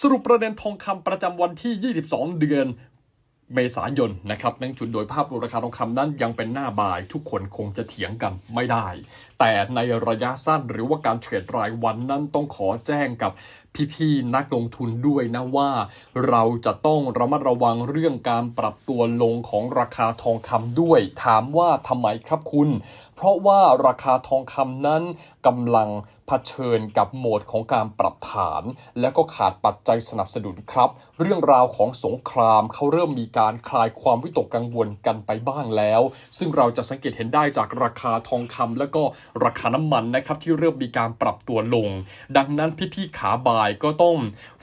สรุปประเด็นทองคำประจำวันที่ 22 เดือนเมษายนนะครับนั่งจุดโดยภาพรวมราคาทองคำนั้นยังเป็นหน้าบายทุกคนคงจะเถียงกันไม่ได้ แต่ในระยะสั้นหรือว่าการเทรดรายวันนั้นต้องขอแจ้งกับ พี่ๆนักลงทุนด้วยนะว่าเราจะต้องระมัดระวังเรื่องการปรับตัวลงของราคาทองคำด้วย ถามว่าทำไมครับคุณ เพราะว่าราคาทองคำนั้นกำลังเผชิญกับโหมดของการปรับฐาน และก็ขาดปัจจัยสนับสนุนครับ เรื่องราวของสงครามเขาเริ่มมีการคลายความวิตกกังวลกันไปบ้างแล้ว ซึ่งเราจะสังเกตเห็นได้จากราคาทองคำและก็ราคาน้ำมันนะครับที่เริ่มมีการปรับตัวลง ดังนั้นพี่ๆขาบายก็ต้อง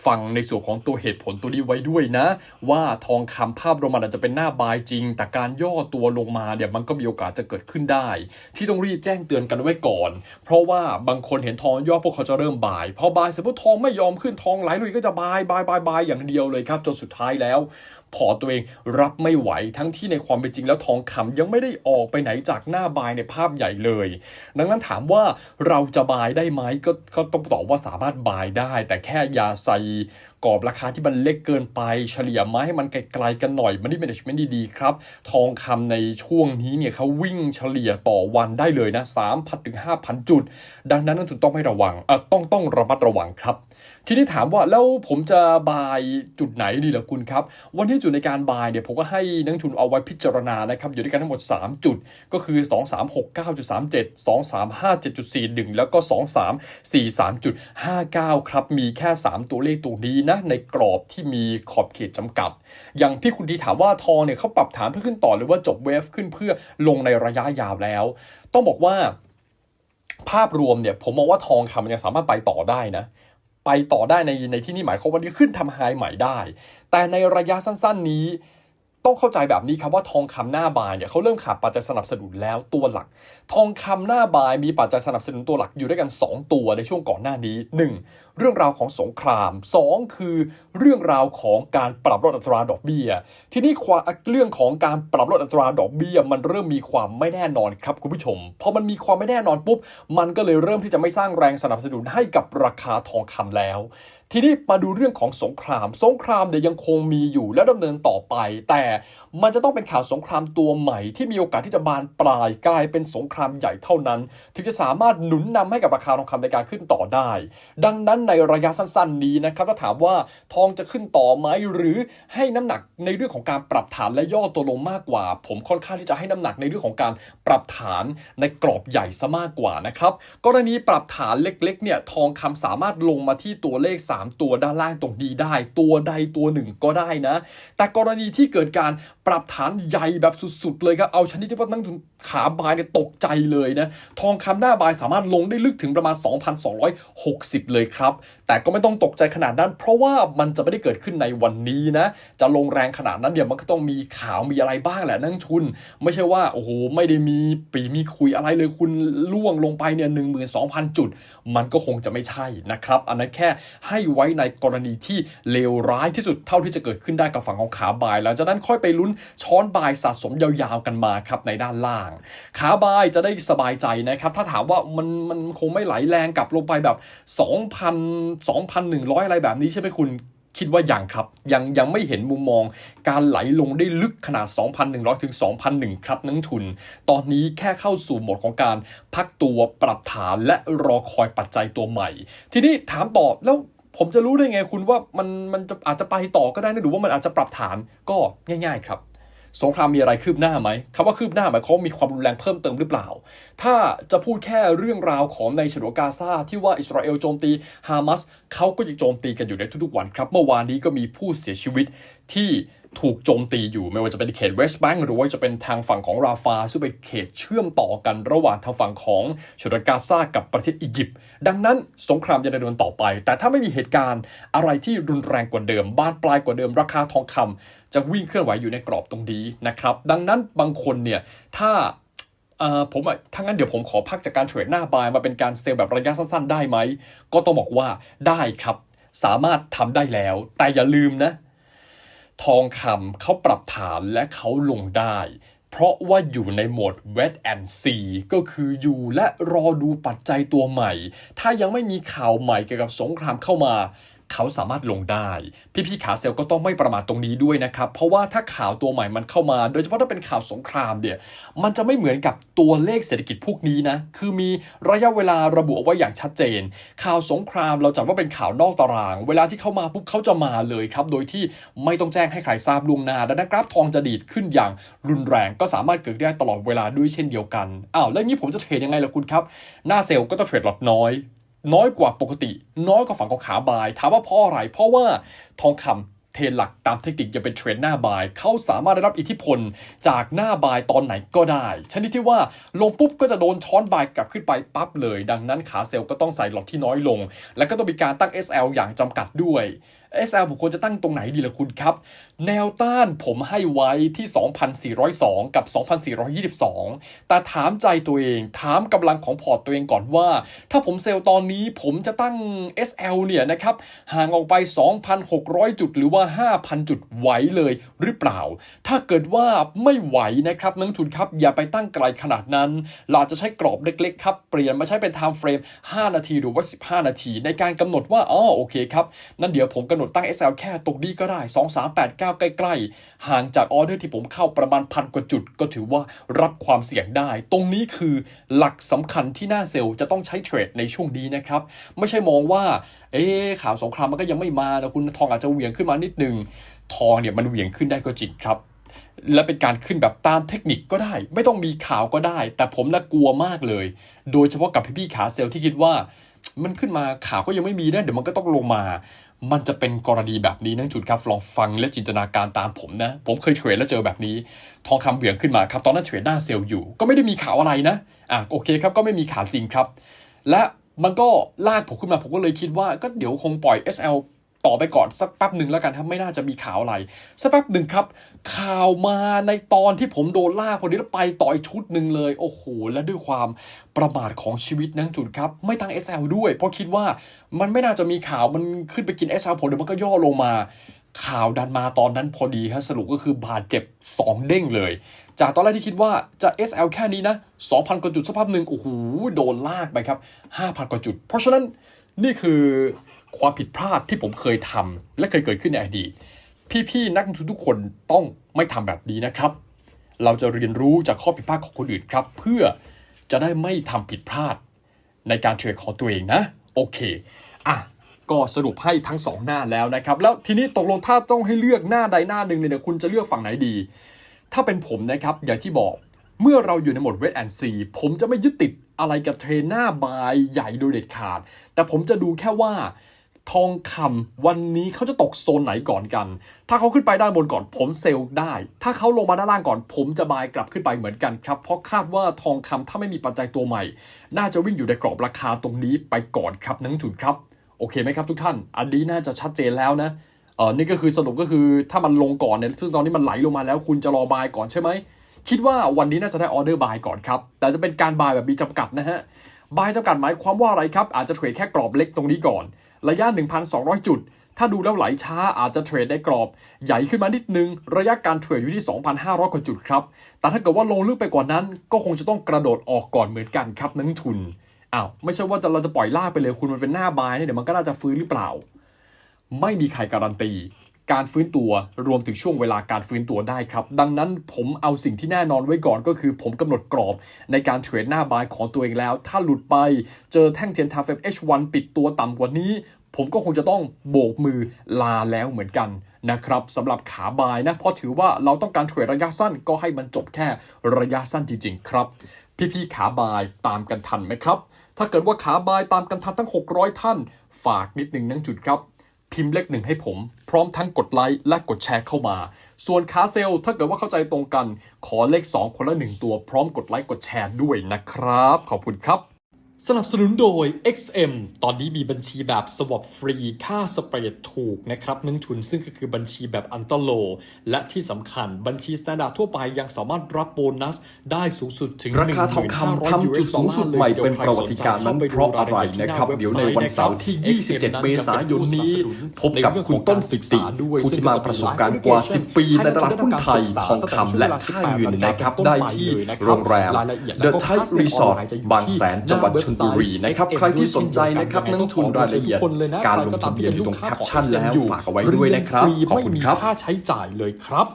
ฟังในส่วนของตัวเหตุผลตัวนี้ไว้ด้วยนะ ว่าทองคำภาพรวมมันอาจจะเป็นหน้าบายจริง แต่การย่อตัวลงมาเนี่ยมันก็มีโอกาสจะเกิดขึ้นได้ ที่ต้องรีบแจ้งเตือนกันไว้ก่อน เพราะว่าบางคนเห็นทองย่อพวกเขาจะเริ่มบายพอบายสมมติทองไม่ยอมขึ้นทองไหลลุยก็จะบายบายบายบายอย่างเดียวเลยครับจนสุดท้ายแล้วพอตัวเองรับไม่ไหวทั้งที่ในความเป็นจริงแล้วทองคำยังไม่ได้ออกไปไหนจากหน้าบายในภาพใหญ่เลย ดังนั้นถามว่าเราจะบายได้ไหมก็ก็ต้องตอบว่าสามารถบายได้ แต่แค่ยาใส่กรอบราคาที่มันเล็กเกินไปเฉลี่ยมาให้มันไกลๆกันหน่อยมันนี่ management ดีๆครับ ทองคำในช่วงนี้เนี่ยเขาวิ่งเฉลี่ยต่อวันได้เลยนะ3,000ถึง5,000จุด ดังนั้นนักลงทุนต้องไม่ระวังเออต้องต้องระมัดระวังครับ ทีนี้ถามว่าแล้วผมจะบายจุดไหนดีล่ะคุณครับ วันที่จุดในการบายเนี่ยผมก็ให้นักทุนเอาไว้พิจารณานะครับ อยู่ด้วยกันทั้งหมด 3 จุด ก็คือ 2369.37 2357.41 แล้วก็ 2343.59 ครับ มีแค่ 3 ตัวเลขตัวนี้นะ ในกรอบที่มีขอบเขตจำกัด อย่างพี่คุณดีถามว่าทองเนี่ยเขาปรับฐานเพื่อขึ้นต่อหรือว่าจบเวฟขึ้นเพื่อลงในระยะยาวแล้ว ต้องบอกว่าภาพรวมเนี่ยผมมองว่าทองคำมันยังสามารถไปต่อได้นะ ไปต่อได้ในในที่นี่หมายความว่านี่ขึ้นทำไฮใหม่ได้ แต่ในระยะสั้นๆนี้ ต้องเข้าใจแบบนี้ครับว่าทองคำหน้าบายเนี่ยเขาเริ่มขาดปัจจัยสนับสนุนแล้วตัวหลัก ทองคำหน้าบายมีปัจจัยสนับสนุนตัวหลักอยู่ด้วยกัน 2 ตัวในช่วงก่อนหน้านี้ 1. เรื่องราวของสงคราม 2 คือ เรื่องราวของการปรับลดอัตราดอกเบี้ย ทีนี้ความเรื่องของการปรับลดอัตราดอกเบี้ย มันเริ่มมีความไม่แน่นอนครับคุณผู้ชมพอมันมีความไม่แน่นอนปุ๊บมันก็เลยเริ่มที่จะไม่สร้างแรงสนับสนุนให้กับราคาทองคำแล้ว ทีนี้มาดูเรื่องของสงคราม สงครามเนี่ยยังคงมีอยู่และดำเนินต่อไป แต่มันจะต้องเป็นข่าวสงครามตัวใหม่ที่มีโอกาสที่จะบานปลายกลายเป็นสงครามใหญ่เท่านั้น ถึงจะสามารถหนุนนำให้กับราคาทองคำในการขึ้นต่อได้ ดังนั้นในระยะสั้นๆ นี้นะครับถ้าถามว่าทองจะขึ้นต่อไหมหรือให้น้ำหนักในเรื่องของการปรับฐานและย่อตัวลงมากกว่า ผมค่อนข้างที่จะให้น้ำหนักในเรื่องของการปรับฐานในกรอบใหญ่ซะมากกว่านะครับกรณีปรับฐานเล็กๆเนี่ยทองคำสามารถลงมาที่ตัวเลข3ตัวด้านล่างตรงนี้ได้ ตัวใดตัวหนึ่งก็ได้นะ แต่กรณีที่เกิดการปรับฐานใหญ่แบบสุดๆ เลยครับ เอาชนิดที่ว่านักลงทุนขาบายเนี่ยตกใจเลยนะ ทองคำหน้าบายสามารถลงได้ลึกถึงประมาณ 2,260 เลยครับ แต่ก็ไม่ต้องตกใจขนาดนั้น เพราะว่ามันจะไม่ได้เกิดขึ้นในวันนี้นะ จะลงแรงขนาดนั้นเดี๋ยวมันก็ต้องมีข่าวมีอะไรบ้างแหละนั่งชุน ไม่ใช่ว่าโอ้โหไม่ได้มีปีมีคุยอะไรเลยคุณล่วงลงไปเนี่ยหนึ่งหมื่นสองพันจุด มันก็คงจะไม่ใช่นะครับ อันนั้นแค่ให้ไว้ในกรณีที่เลวร้ายที่สุดเท่าที่จะเกิดขึ้นได้กับฝั่งของขาบาย หลังจากนั้นค่อยไปลุ้นช้อนบายสะสมยาวๆกันมาครับในด้านล่าง ขาบายจะได้สบายใจนะครับ ถ้าถามว่ามันมันคงไม่ไหลแรงกลับลงไปแบบ 2,000 2,100 อะไรแบบนี้ใช่ไหมคุณคิดว่ายังครับ ยังยังไม่เห็นมุมมอง การไหลลงได้ลึกขนาด 2,100 ถึง 2,001 ครับนักทุน ตอนนี้แค่เข้าสู่โหมดของการพักตัวปรับฐานและรอคอยปัจจัยตัวใหม่ ทีนี้ถามต่อแล้ว ผมจะรู้ได้ไงคุณว่ามันมันจะอาจจะไปต่อก็ได้นะหรือว่ามันอาจจะปรับฐานก็ง่าย ๆ ครับสงครามมีอะไรคืบหน้าไหมคำว่าคืบหน้าหมายความว่ามีความรุนแรงเพิ่มเติมหรือเปล่า ถ้าจะพูดแค่เรื่องราวของในฉนวนกาซาที่ว่าอิสราเอลโจมตีฮามาสเขาก็ยังโจมตีกันอยู่ในทุกๆวันครับ เมื่อวานนี้ก็มีผู้เสียชีวิตที่ถูกโจมตีอยู่ไม่ว่าจะเป็นเขตเวสต์แบงก์หรือว่าจะเป็นทางฝั่งของราฟา ซึ่งเป็นเขตเชื่อมต่อกันระหว่างทางฝั่งของฉนวนกาซากับประเทศอียิปต์ดังนั้นสงครามจะดำเนินต่อไป แต่ถ้าไม่มีเหตุการณ์อะไรที่รุนแรงกว่าเดิมบ้านปลายกว่าเดิม ราคาทองคำจะวิ่งเคลื่อนไหวอยู่ในกรอบตรงนี้นะครับ ดังนั้นบางคนเนี่ยถ้า เอ่อผมอะถ้างั้นเดี๋ยวผมขอพักจากการเทรดหน้าบายมาเป็นการเซลล์แบบระยะสั้นๆ ได้ไหม ก็ต้องบอกว่าได้ครับ สามารถทำได้แล้ว แต่อย่าลืมนะ ทองคำเขาปรับฐานและเขาลงได้ เพราะว่าอยู่ในโหมด wet and see ก็คืออยู่และรอดูปัจจัยตัวใหม่ ถ้ายังไม่มีข่าวใหม่เกี่ยวกับสงครามเข้ามา เขาสามารถลงได้ พี่ๆขาเซลก็ต้องไม่ประมาทตรงนี้ด้วยนะครับ เพราะว่าถ้าข่าวตัวใหม่มันเข้ามา โดยเฉพาะถ้าเป็นข่าวสงครามเนี่ยมันจะไม่เหมือนกับตัวเลขเศรษฐกิจพวกนี้นะคือมีระยะเวลาระบุเอาไว้อย่างชัดเจน ข่าวสงครามเราจัดว่าเป็นข่าวนอกตาราง เวลาที่เข้ามาปุ๊บเขาจะมาเลยครับโดยที่ไม่ต้องแจ้งให้ใครทราบล่วงหน้าดังนั้นกราฟทองจะดีดขึ้นอย่างรุนแรงก็สามารถเกิดได้ตลอดเวลาด้วยเช่นเดียวกันอ้าวแล้วงี้ผมจะเทรดยังไงล่ะคุณครับหน้าเซลล์ก็ต้องเทรดหลอดน้อย น้อยกว่าปกติ น้อยกว่าฝั่งของขาบาย ถามว่าเพราะอะไร เพราะว่าทองคำเทรนหลักตามเทคนิคจะเป็นเทรนหน้าบาย เขาสามารถได้รับอิทธิพลจากหน้าบายตอนไหนก็ได้ ชนิดที่ว่าลงปุ๊บก็จะโดนช้อนบายกลับขึ้นไปปั๊บเลย ดังนั้นขาเซลล์ก็ต้องใส่หลอดที่น้อยลง และก็ต้องมีการตั้ง SL อย่างจำกัดด้วย SL ผมควรจะตั้งตรงไหนดีล่ะคุณครับ แนวต้านผมให้ไว้ที่ 2,402 กับ 2,422 แต่ถามใจตัวเอง ถามกำลังของพอร์ตตัวเองก่อนว่า ถ้าผมเซลล์ตอนนี้ผมจะตั้ง SL เนี่ยนะครับห่างออกไป 2,600 จุดหรือว่า 5,000 จุดไหวเลยหรือเปล่า ถ้าเกิดว่าไม่ไหวนะครับนักทุนครับอย่าไปตั้งไกลขนาดนั้น เราจะใช้กรอบเล็กๆครับเปลี่ยนมาใช้เป็น time frame 5นาทีหรือว่า 15 นาที ในการกำหนดว่าอ๋อโอเคครับนั่นเดี๋ยวผมกำหนดตั้ง SL แค่ตรงนี้ก็ได้ 2 3 8 9 ใกล้ ๆ ห่างจากออเดอร์ที่ผมเข้าประมาณพันกว่าจุด ก็ถือว่ารับความเสี่ยงได้ ตรงนี้คือหลักสำคัญที่หน้าเซลล์จะต้องใช้เทรดในช่วงนี้นะครับ ไม่ใช่มองว่า เอ๊ข่าวสงครามมันก็ยังไม่มานะคุณทองอาจจะเหวี่ยงขึ้นมานิดนึง ทองเนี่ยมันเหวี่ยงขึ้นได้ก็จริงครับและเป็นการขึ้นแบบตามเทคนิคก็ได้ ไม่ต้องมีข่าวก็ได้ แต่ผมน่ากลัวมากเลย โดยเฉพาะกับพี่ๆขาเซลล์ที่คิดว่า มันขึ้นมาข่าวก็ยังไม่มีนะเดี๋ยวมันก็ต้องลงมา มันจะเป็นกรณีแบบนี้นั่งจุดครับลองฟังและจินตนาการตามผมนะ ผมเคยเทรดแล้วเจอแบบนี้ ทองคำเหวี่ยงขึ้นมาครับ ตอนนั้นเทรดหน้าเซลล์อยู่ ก็ไม่ได้มีข่าวอะไรนะอะโอเคครับก็ไม่มีข่าวจริงครับ และมันก็ลากผมขึ้นมาผมก็เลยคิดว่าก็เดี๋ยวคงปล่อย SL ต่อไปก่อนสักแป๊บหนึ่งแล้วกันถ้าไม่น่าจะมีข่าวอะไร สักแป๊บหนึ่งครับ ข่าวมาในตอนที่ผมโดนลากพอดีแล้วไปต่อยชุดหนึ่งเลย โอ้โห และด้วยความประมาทของชีวิตนักจุดครับ ไม่ตั้ง SL ด้วย เพราะคิดว่ามันไม่น่าจะมีข่าวมันขึ้นไปกิน SL ผมเดี๋ยวมันก็ย่อลงมา ข่าวดันมาตอนนั้นพอดีครับสรุปก็คือบาดเจ็บ 2 เด้งเลย จากตอนแรกที่คิดว่าจะ SL แค่นี้นะ 2,000 กว่าจุดสักพักหนึ่งโอ้โหโดนลากไปครับ 5,000 กว่าจุด เพราะฉะนั้นนี่คือ ความผิดพลาดที่ผมเคยทำและเคยเกิดขึ้นในอดีตพี่ๆนักลงทุนทุกคนต้องไม่ทำแบบนี้นะครับ เราจะเรียนรู้จากข้อผิดพลาดของคนอื่นครับ เพื่อจะได้ไม่ทำผิดพลาดในการเทรดของตัวเองนะ โอเคอะก็สรุปให้ทั้งสองหน้าแล้วนะครับ แล้วทีนี้ตกลงถ้าต้องให้เลือกหน้าใดหน้าหนึ่งเนี่ยคุณจะเลือกฝั่งไหนดี ถ้าเป็นผมนะครับอย่างที่บอกเมื่อเราอยู่ในโหมดเวทแอนซีผมจะไม่ยึดติดอะไรกับเทรนหน้าบายใหญ่โดยเด็ดขาด แต่ผมจะดูแค่ว่า ทองคำวันนี้เขาจะตกโซนไหนก่อนกัน ถ้าเขาขึ้นไปด้านบนก่อนผมเซลล์ได้ ถ้าเขาลงมาด้านล่างก่อน ผมจะบายกลับขึ้นไปเหมือนกันครับ เพราะคาดว่าทองคำถ้าไม่มีปัจจัยตัวใหม่ น่าจะวิ่งอยู่ในกรอบราคาตรงนี้ไปก่อนครับนักลงทุนครับ โอเคไหมครับทุกท่าน อันนี้น่าจะชัดเจนแล้วนะเออนี่ก็คือสรุปก็คือถ้ามันลงก่อนเนี่ยซึ่งตอนนี้มันไหลลงมาแล้วคุณจะรอบายก่อนใช่ไหมคิดว่าวันนี้น่าจะได้ออเดอร์บายก่อนครับ แต่จะเป็นการบายแบบมีจำกัดนะฮะบายจำกัดหมายความว่าอะไรครับ อาจจะเทรดแค่กรอบเล็กตรงนี้ก่อน ระยะ 1,200 จุด ถ้าดูแล้วไหลช้าอาจจะเทรดได้กรอบ ใหญ่ขึ้นมานิดนึง ระยะการเทรดอยู่ที่ 2,500 กว่าจุดครับ แต่ถ้าเกิดว่าลงลึกไปกว่านั้น ก็คงจะต้องกระโดดออกก่อนเหมือนกันครับนักลงทุนอ้าวไม่ใช่ว่าเราจะปล่อยลากไปเลยคุณมันเป็นหน้าบายเนี่ยเดี๋ยวมันก็น่าจะฟื้นหรือเปล่า ไม่มีใครการันตี การฟื้นตัวรวมถึงช่วงเวลาการฟื้นตัวได้ครับ ดังนั้นผมเอาสิ่งที่แน่นอนไว้ก่อนก็คือผมกำหนดกรอบในการเทรดหน้าบายของตัวเองแล้ว ถ้าหลุดไปเจอแท่งเทียนทาเฟม H1 ปิดตัวต่ำกว่านี้ ผมก็คงจะต้องโบกมือลาแล้วเหมือนกันนะครับสำหรับขาบายนะเพราะถือว่าเราต้องการเทรดระยะสั้นก็ให้มันจบแค่ระยะสั้นจริง ๆ ครับ พี่ๆขาบายตามกันทันไหมครับ ถ้าเกิดว่าขาบายตามกันทันทั้ง 600 ท่าน ฝากนิดหนึ่งนั่งจุดครับ พิมพ์เลขหนึ่งให้ผม พร้อมทั้งกดไลค์และกดแชร์เข้ามา ส่วนคาเซลถ้าเกิดว่าเข้าใจตรงกัน ขอเลข 2 คนละ 1 ตัวพร้อมกดไลค์กดแชร์ด้วยนะครับ ขอบคุณครับ สนับสนุนโดย XM ตอนนี้มีบัญชีแบบสวอปฟรี ค่าสเปรดถูกนะครับนักทุนซึ่งก็คือบัญชีแบบอันเตอร์โล และที่สำคัญบัญชีสแตนดาร์ดทั่วไปยังสามารถรับโบนัสได้สูงสุดถึง ราคาทองคำทำจุดสูงสุดใหม่เป็นประวัติการณ์นั้นเพราะอะไรนะครับ เดี๋ยวในวันเสาร์ที่ 27 เมษายนนี้ พบกับคุณต้นสิติผู้ที่มาประสบการณ์กว่า 10 ปีในตลาดหุ้นไทยทองคำและค่าเงินนะครับได้ที่โรงแรม The Type Resort บางแสนจังหวัดชชลบุรีนะครับ ใครที่สนใจนะครับนักลงทุนรายละเอียดการลงทะเบียนอยู่ตรงแคปชั่นแล้วฝากเอาไว้ด้วยนะครับเรียนฟขอบคุณครับไม่มีค่าใช้จ่ายเลยครับ